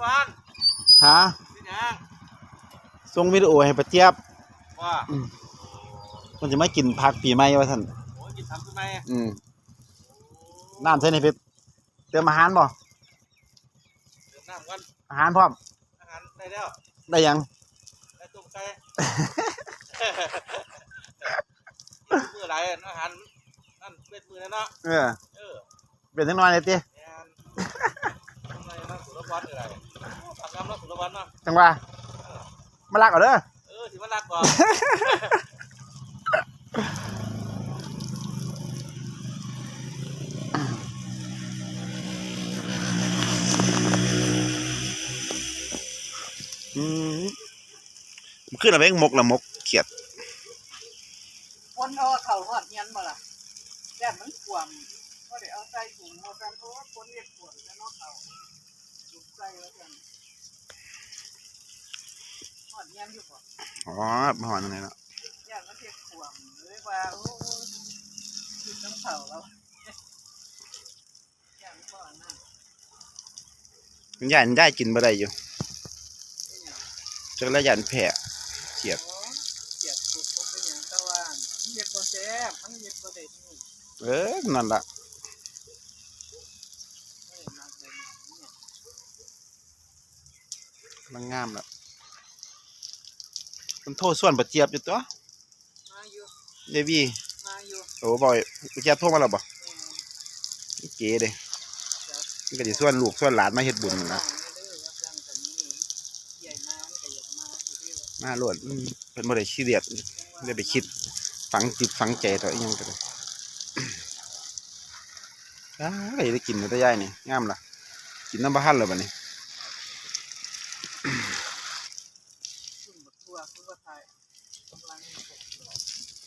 พานฮะนี่ยังส่งวิดีโอให้ป้าเจี๊ยบว่ามันจะไม่กินผักปีใหม่ว่าท่านโอ้ยกินทำขึ้นไหมอืมน้ำใส่ในเพชรเติมอาหารบ่เติมน้ำกันอาหารพร้อมอาหารได้แล้วได้ยังได้ต้มไก่ มืออะไรอาหารนั่นเป็นมือแล้วเนาะเออเออเป็นทั้งน้อยเลยติแอนทำไมนั่งสุร วัตรอะไรทำน้ำนั่งสุรวัตรเนาะจังว่ามาลักเอาเด้อเออถือว่ารักก่อนอืมมันขึ้นอะไรมกละมกเขียดคนเอาเข่าหอดเงี้ยนมาล่ะแย่มันขวมก็เดี๋ยวเอาใส่ถุงมากันเพราะว่าคนเรียกขวมจะนอกเข่า ถุงใส่แล้วกันหอดเงี้ยนอยู่ป่ะอ๋อมาหอนยังไงเนาะแย่มันเรียกขวมเลยว่าโอ้คือต้องเข่าแล้วแย่มันบ่อนนั่นมันย่านได้กินบ่ได้อยู่เป็นอย่างจักระยานแผลเขียดโอ้เกียดถูกก็เป็นอย่างตะวันมันเรียกบ่แซ่บมันเรียกบ่ได้นี่เออนั่นล่ะ เออนักเลยเนี่ย กำลังงามแล้วมันโทษส่วนป้าเจี๊ยบอยู่ตัวมาอยู่เดวี่มาอยู่โอ้บ่อยป้าเจี๊ยบโทรมาแล้วบ่เออเก๋เด้มันก็สิส่วนลูกส่วนหลานมาเฮ็ดบุญนั่นล่ะมาโลดอืมเพิ่นบ่ได้ซีเรียสได้ไปคิดฝังจิตฝังใจต่ออีหยังก็ได้อ้ายได้กินแล้วแต่ยายนี่งามล่ะกินน้ำบ่ทันแล้วบัดนี้ ทั่วทั่าไทยกำลังมีผล